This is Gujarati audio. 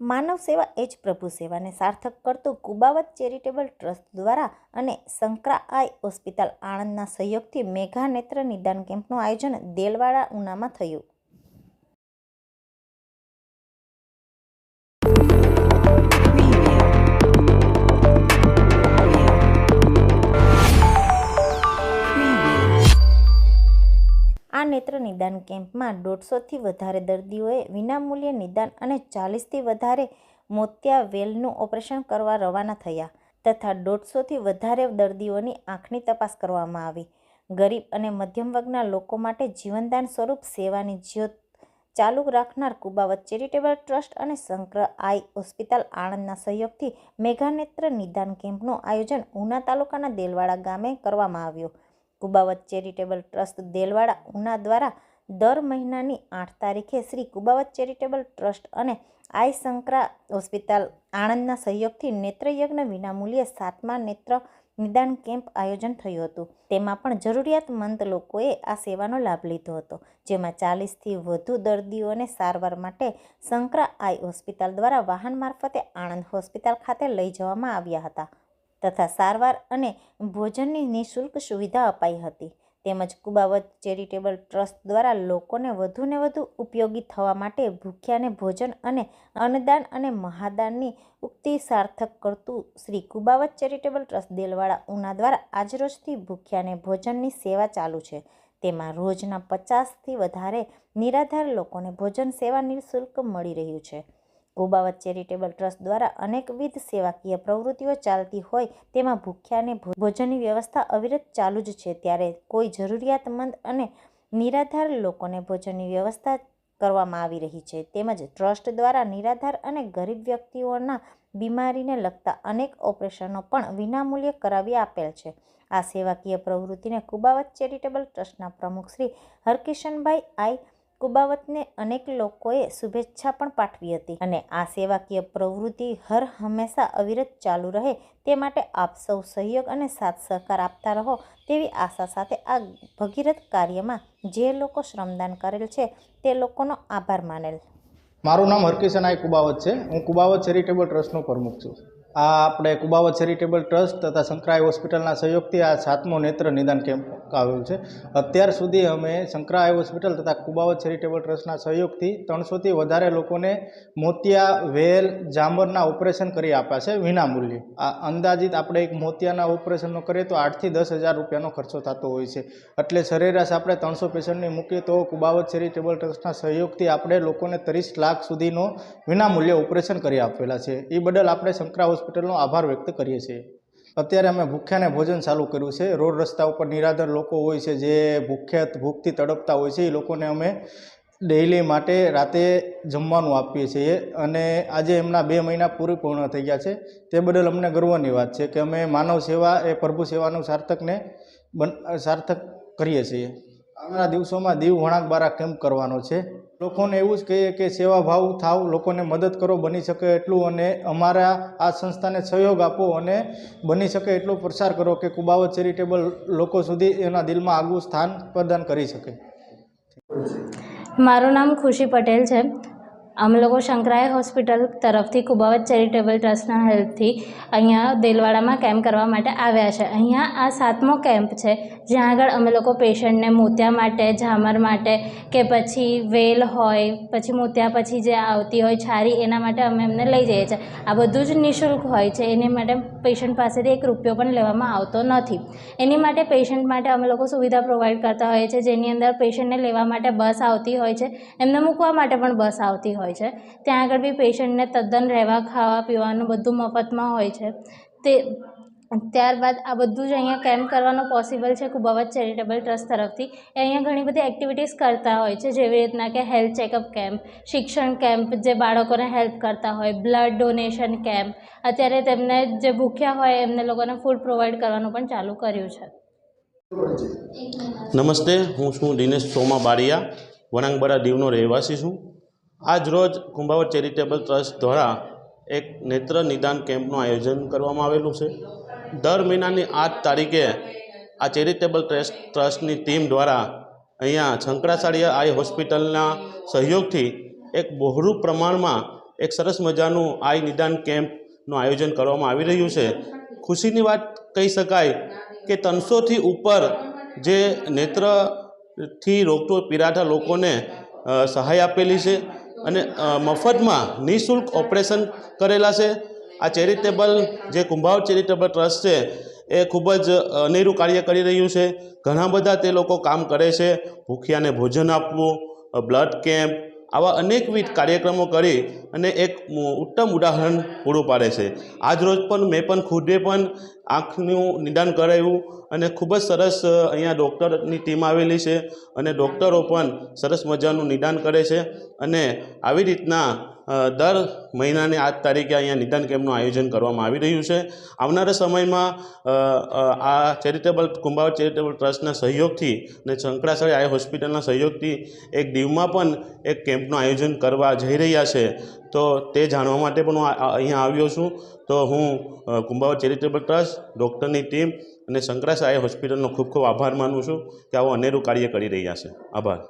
માનવ સેવા એ જ પ્રભુ સેવાને સાર્થક કરતું કુબાવત ચેરિટેબલ ટ્રસ્ટ દ્વારા અને સંકરા આઈ હોસ્પિટલ આણંદના સહયોગથી મેઘા નેત્ર નિદાન કેમ્પનું આયોજન દેલવાડા ઉનામાં થયું. આ નેત્ર નિદાન કેમ્પમાં દોઢસોથી વધારે દર્દીઓએ વિનામૂલ્યે નિદાન અને ચાલીસથી વધારે મોતિયા વેલનું ઓપરેશન કરવા રવાના થયા તથા દોઢસોથી વધારે દર્દીઓની આંખની તપાસ કરવામાં આવી. ગરીબ અને મધ્યમ વર્ગના લોકો માટે જીવનદાન સ્વરૂપ સેવાની જ્યોત ચાલુ રાખનાર કુબાવત ચેરિટેબલ ટ્રસ્ટ અને શંકર આઈ હોસ્પિટલ આણંદના સહયોગથી મેઘાનેત્ર નિદાન કેમ્પનું આયોજન ઉના તાલુકાના દેલવાડા ગામે કરવામાં આવ્યું. કુબાવત ચેરિટેબલ ટ્રસ્ટ દેલવાડા ઉના દ્વારા દર મહિનાની આઠ તારીખે શ્રી કુબાવત ચેરિટેબલ ટ્રસ્ટ અને આઈ શંકરા હોસ્પિટલ આણંદના સહયોગથી નેત્રયજ્ઞ વિનામૂલ્યે સાતમા નેત્ર નિદાન કેમ્પ આયોજન થયું હતું. તેમાં પણ જરૂરિયાતમંદ લોકોએ આ સેવાનો લાભ લીધો હતો, જેમાં ચાલીસથી વધુ દર્દીઓને સારવાર માટે શંકરા આઈ હોસ્પિટલ દ્વારા વાહન મારફતે આણંદ હોસ્પિટલ ખાતે લઈ જવામાં આવ્યા હતા. તથા સારવાર અને ભોજનની નિઃશુલ્ક સુવિધા અપાઈ હતી. તેમજ કુબાવત ચેરિટેબલ ટ્રસ્ટ દ્વારા લોકોને વધુને વધુ ઉપયોગી થવા માટે ભૂખ્યાને ભોજન અને અન્નદાન અને મહાદાનની ઉક્તિ સાર્થક કરતું શ્રી કુબાવત ચેરિટેબલ ટ્રસ્ટ દેલવાડા ઉના દ્વારા આજરોજથી ભૂખ્યાને ભોજનની સેવા ચાલુ છે. તેમાં રોજના પચાસથી વધારે નિરાધાર લોકોને ભોજન સેવા નિઃશુલ્ક મળી રહ્યું છે. કુબાવત ચેરિટેબલ ટ્રસ્ટ દ્વારા અનેકવિધ સેવાકીય પ્રવૃત્તિઓ ચાલતી હોય તેમાં ભૂખ્યાને ભોજનની વ્યવસ્થા અવિરત ચાલુ જ છે. ત્યારે કોઈ જરૂરિયાતમંદ અને નિરાધાર લોકોને ભોજનની વ્યવસ્થા કરવામાં આવી રહી છે. તેમજ ટ્રસ્ટ દ્વારા નિરાધાર અને ગરીબ વ્યક્તિઓના બીમારીને લગતા અનેક ઓપરેશનો પણ વિનામૂલ્યે કરાવી આપેલ છે. આ સેવાકીય પ્રવૃત્તિને કુબાવત ચેરિટેબલ ટ્રસ્ટના પ્રમુખ શ્રી હરકિશનભાઈ આઈ કુબાવતને અનેક લોકોએ શુભેચ્છા પણ પાઠવી હતી અને આ સેવાકીય પ્રવૃત્તિ હર હંમેશા અવિરત ચાલુ રહે તે માટે આપ સૌ સહયોગ અને સાથ સહકાર આપતા રહો તેવી આશા સાથે આ ભગીરથ કાર્યમાં જે લોકો શ્રમદાન કરેલ છે તે લોકોનો આભાર માનેલ. મારું નામ હરકિશન આઈ કુબાવત છે. હું કુબાવત ચેરિટેબલ ટ્રસ્ટનો પ્રમુખ છું. આ આપણે કુબાવત ચેરિટેબલ ટ્રસ્ટ તથા સંકરાય હોસ્પિટલના સહયોગથી આ સાતમો નેત્ર નિદાન કેમ્પ આવેલ છે. અત્યાર સુધી અમે સંકરાય હોસ્પિટલ તથા કુબાવત ચેરિટેબલ ટ્રસ્ટના સહયોગથી ત્રણસોથી વધારે લોકોને મોતિયા વેલ જામરના ઓપરેશન કરી આપ્યા છે વિનામૂલ્યે. આ અંદાજિત આપણે એક મોતિયાના ઓપરેશનનો કરીએ તો આઠથી દસ હજાર રૂપિયાનો ખર્ચો થતો હોય છે. એટલે સરેરાશ આપણે ત્રણસો પેશન્ટની મૂકીએ તો કુબાવત ચેરિટેબલ ટ્રસ્ટના સહયોગથી આપણે લોકોને ત્રીસ લાખ સુધીનો વિનામૂલ્યે ઓપરેશન કરી આપેલા છે. એ બદલ આપણે શંકરા હોસ્પિટલનો આભાર વ્યક્ત કરીએ છીએ. અત્યારે અમે ભૂખ્યાને ભોજન ચાલુ કર્યું છે. રોડ રસ્તા ઉપર નિરાધાર લોકો હોય છે, જે ભૂખ્યા ભૂખથી તડપતા હોય છે, એ લોકોને અમે ડેઇલી માટે રાતે જમવાનું આપીએ છીએ. અને આજે એમના બે મહિના પૂરી પૂર્ણ થઈ ગયા છે. તે બદલ અમને ગર્વની વાત છે કે અમે માનવ સેવા એ પ્રભુ સેવાનું સાર્થકને બન સાર્થક કરીએ છીએ. આવનારા દિવસોમાં દીવ વણાક બારા કેમ્પ કરવાનો છે? લોકોને એવું જ કહીએ કે સેવાભાવ થાવ, લોકોને મદદ કરો, બની શકે એટલું અને અમારા આ સંસ્થાને સહયોગ આપો અને બની શકે એટલો પ્રસાર કરો કે કુબાવત ચેરિટેબલ લોકો સુધી એના દિલમાં આગવું સ્થાન પ્રદાન કરી શકે. મારું નામ ખુશી પટેલ છે. અમે લોકો શંકરાય હોસ્પિટલ તરફથી કુબાવત ચેરિટેબલ ટ્રસ્ટના હેલ્પથી અહીંયા દેલવાડામાં કેમ્પ કરવા માટે આવ્યા છે. અહીંયા આ સાતમો કેમ્પ છે, જ્યાં આગળ અમે લોકો પેશન્ટને મોતિયા માટે, ઝામર માટે કે પછી વેલ હોય, પછી મોતિયા પછી જે આવતી હોય છારી, એના માટે અમે એમને લઈ જઈએ છીએ. આ બધું જ નિઃશુલ્ક હોય છે, એની માટે પેશન્ટ પાસેથી એક રૂપિયો પણ લેવામાં આવતો નથી. એની માટે પેશન્ટ માટે અમે લોકો સુવિધા પ્રોવાઈડ કરતા હોઈએ છીએ, જેની અંદર પેશન્ટને લેવા માટે બસ આવતી હોય છે, એમને મૂકવા માટે પણ બસ આવતી હોય છે. ત્યાં આગળ બી પેશન્ટને તદ્દન રહેવા, ખાવા, પીવાનું બધું મફતમાં હોય છે. તે, ત્યારબાદ આ બધું જ અહીંયા કેમ્પ કરવાનું પોસિબલ છે કુબાવત ચેરિટેબલ ટ્રસ્ટ તરફથી. એ અહીંયા ઘણી બધી એક્ટિવિટીઝ કરતા હોય છે, જેવી રીતના કે હેલ્થ ચેકઅપ કેમ્પ શિક્ષણ કેમ્પ જે બાળકોને હેલ્પ કરતા હોય બ્લડ ડોનેશન કેમ્પ અત્યારે તેમને જે ભૂખ્યા હોય એમને લોકોને ફૂડ પ્રોવાઈડ કરવાનું પણ ચાલુ કર્યું છે. નમસ્તે, હું છું દિનેશ સોમા બારિયા વણાંગબડા દીવનો રહેવાસી છું. આજ રોજ કુંભાવર ચેરિટેબલ ટ્રસ્ટ દ્વારા એક નેત્ર નિદાન કેમ્પનું આયોજન કરવામાં આવેલું છે. દર મહિનાની આઠ તારીખે આ ચેરિટેબલ ટ્રસ્ટ ટ્રસ્ટની ટીમ દ્વારા અહીંયા શંકરાચાર્ય આઈ હોસ્પિટલના સહયોગથી એક બહોળું પ્રમાણમાં એક સરસ મજાનું આઈ નિદાન કેમ્પનું આયોજન કરવામાં આવી રહ્યું છે. ખુશીની વાત કહી શકાય કે ત્રણસોથી ઉપર જે નેત્રથી રોગતો પીડાતા લોકોને સહાય આપેલી છે. અને મફતમાં નિઃશુલ્ક ઓપરેશન કરેલા છે. આ ચેરિટેબલ જે કુંભાવ ચેરિટેબલ ટ્રસ્ટ છે, એ ખૂબ જ અનેરું કાર્ય કરી રહ્યું છે. ઘણા બધા તે લોકો કામ કરે છે. ભૂખ્યાને ભોજન આપવું બ્લડ કેમ્પ, આવા અનેકવિધ કાર્યક્રમો કરી અને એક ઉત્તમ ઉદાહરણ પૂરું પાડે છે. આજ રોજ પણ મેં પણ ખુદે પણ આંખનું નિદાન કરાવ્યું અને ખૂબ જ સરસ અહીંયા ડૉક્ટરની ટીમ આવેલી છે અને ડૉક્ટરો પણ સરસ મજાનું નિદાન કરે છે. અને આવી રીતના દર મહિનાની આજ તારીખે અહીંયા નિદાન કેમ્પનું આયોજન કરવામાં આવી રહ્યું છે. આવનારા સમયમાં આ ચેરિટેબલ કુંભાવત ચેરિટેબલ ટ્રસ્ટના સહયોગથી અને શંકરાચાર્ય આઈ હોસ્પિટલના સહયોગથી એક દીવમાં પણ એક કેમ્પનું આયોજન કરવા જઈ રહ્યા છે. તો તે જાણવા માટે પણ હું અહીંયા આવ્યો છું. તો હું કુંભાવત ચેરિટેબલ ટ્રસ્ટ, ડૉક્ટરની ટીમ અને શંકરાચાર્ય હોસ્પિટલનો ખૂબ ખૂબ આભાર માનું છું કે આવું અનેરું કાર્ય કરી રહ્યા છે. આભાર.